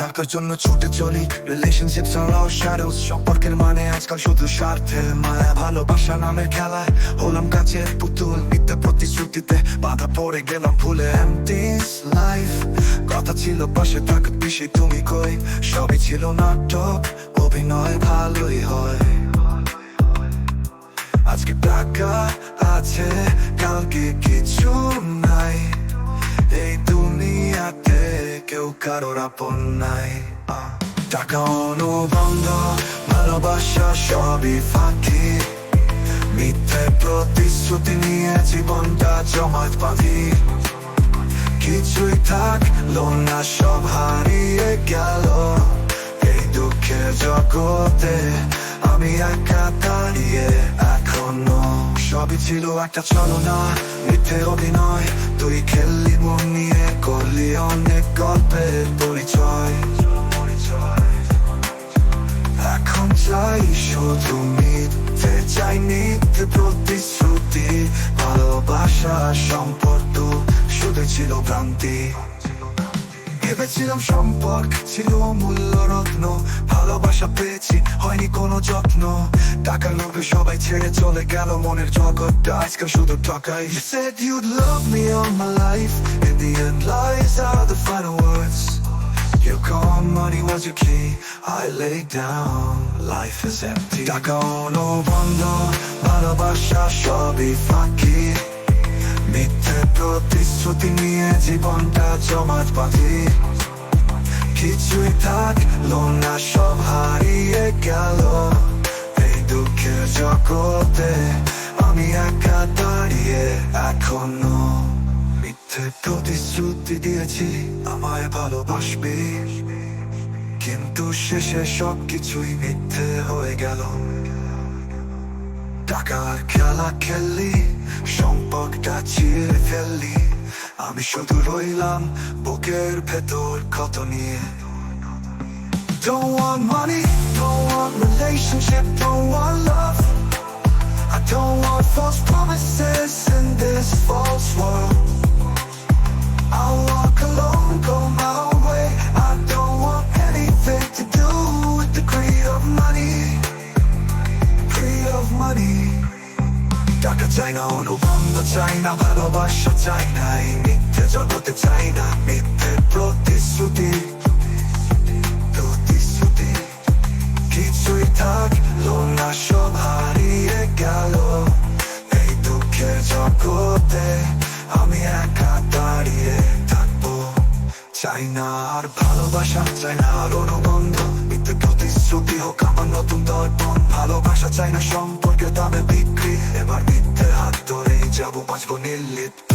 টাকার জন্য ছুটে চলি। রিলেশনশিপস আর shadows সম্পর্কের মানে আজকাল শুধু স্বার্থে। মায়া ভালোবাসা নামের খেলায় হলাম কাছের পুতুল, মিথ্যে প্রতিশ্রুতিতে বাধা পড়ে গেলাম ভুলে। Empty লাইফ কথা ছিল পাশে থাকা পিসি, তুমি কই? সবই ছিল নাটক, অভিনয় ভালোই হয়। আজকে টাকা আছে, কালকে কিছু নাই কারোর আপন নাই টাকা অনুবন্ধ, ভালোবাসা সবই ফাঁকি। মিথ্যে প্রতিশ্রুতি নিয়ে জীবনটা জমাট বাঁধি। কিছুই থাকল না সব হারিয়ে গেল। এই দুঃখের জগতে আমি একা দাঁড়িয়ে এখনও। সবই ছিল একটা ছলনা, মিথ্যে অভিনয়, তুই খেললি মন নিয়ে গল্পের পরিচয় এখন চাই ভালোবাসা সম্পর্ক শুধু ছিল ভেবেছিলাম সম্পর্ক ছিল মূল্য রত্ন ভালোবাসা যত্ন টাকার লোভে সবাই ছেড়ে চলে গেল মনের জগৎটা আজকাল শুধু টাকাই You said you'd love me all my life In the end lies are the final words Your gone money was your key I lay down Life is empty টাকা অনুবন্ধ ভালোবাসা সবই ফাঁকি মিথ্যে প্রতিশ্রুতি নিয়ে জীবনটা জমাট বাঁধি কিছুই থাকল না সব গেল এই দুঃখের জগতে আমি একা দাঁড়িয়ে এখনও মিথ্যে প্রতিশ্রুতি দিয়েছি আমায় ভালোবাসবি কিন্তু শেষে সব মিথ্যে হয়ে গেল টাকার খেলা খেললি সম্পর্কটা চিরে ফেললি আমি শুধু রইলাম বুকের ভেতর ক্ষত নিয়ে Don't want money, relationship, don't want love I don't want false promises in this false world I'll walk alone, go my own way I don't want anything to do with the greed of money Greed of money টাকা চাই না অনুবন্ধ চাই না ভালোবাসা চাই না এই মিথ্যে জগতে চাই না মিথ্যে প্রতিশ্রুতি প্রতিশ্রুতি গেল এই দুঃখের জগতে আমি একা দাঁড়িয়ে থাকব চাই না আর ভালোবাসা চাই না আর অনুবন্ধ মিথ্যে প্রতিশ্রুতি হোক আমার নতুন দর্পণ ভালোবাসা চাই না সম্পর্কে দামে বিক্রি এবার মিথ্যে হাত ধরেই যাব বাঁচবো নির্লিপ্ত